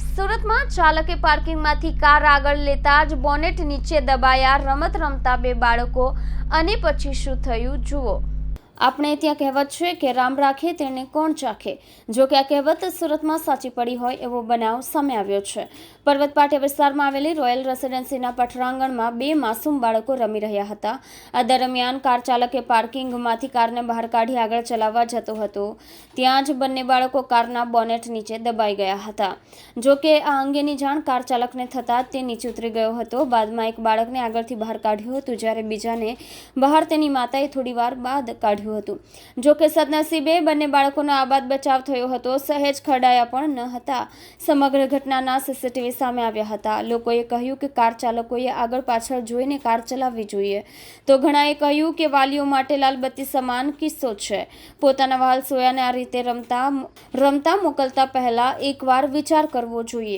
સુરતમાં ચાલકે પાર્કિંગમાંથી કાર આગળ લેતા જ બોનેટ નીચે દબાયા રમત રમતા બે બાળકો અને પછી શું થયું જુઓ. આપણે ત્યાં કહેવત છે કે રામ રાખે, તેને કોણ ચાખે? જો કે આ કહેવત સુરતમાં સાચી પડી હોય એવો બનાવ સામે આવ્યો છે. પર્વત પાટિયા વિસ્તારમાં આવેલી રોયલ રેસિડેન્સીના પઠરાંગણમાં બે માસૂમ બાળકો રમી રહ્યા હતા. આ દરમિયાન કાર ચાલકે પાર્કિંગમાંથી કારને બહાર કાઢી આગળ ચલાવવા જતો હતો. ત્યાં જ બંને બાળકો કારના બોનેટ નીચે દબાઈ ગયા હતા. જો કે આ અંગેની જાણ કાર ચાલકને થતાં તે નીચે ઉતરી ગયો હતો. બાદમાં એક બાળકને આગળથી બહાર કાઢ્યું હતું, જ્યારે બીજાને બહાર તેની માતાએ થોડીવાર બાદ કાઢ્યું હતું. જોકે સદનસીબે બંને બાળકોનો આબાદ બચાવ થયો હતો, સહેજ ખરડાયા પણ ન હતા. સમગ્ર ઘટનાના સીસીટીવી સામે આવ્યા હતા. લોકોએ કહ્યું કે કાર ચાલકોએ આગળ પાછળ જોઈને કાર ચલાવવી જોઈએ. તો ઘણાએ કહ્યું કે વાલીઓ માટે લાલબત્તી સમાન કિસ્સો છે. પોતાના વાલ સોયાને આ રીતે રમતા રમતા મોકલતા પહેલા એકવાર વિચાર કરવો જોઈએ.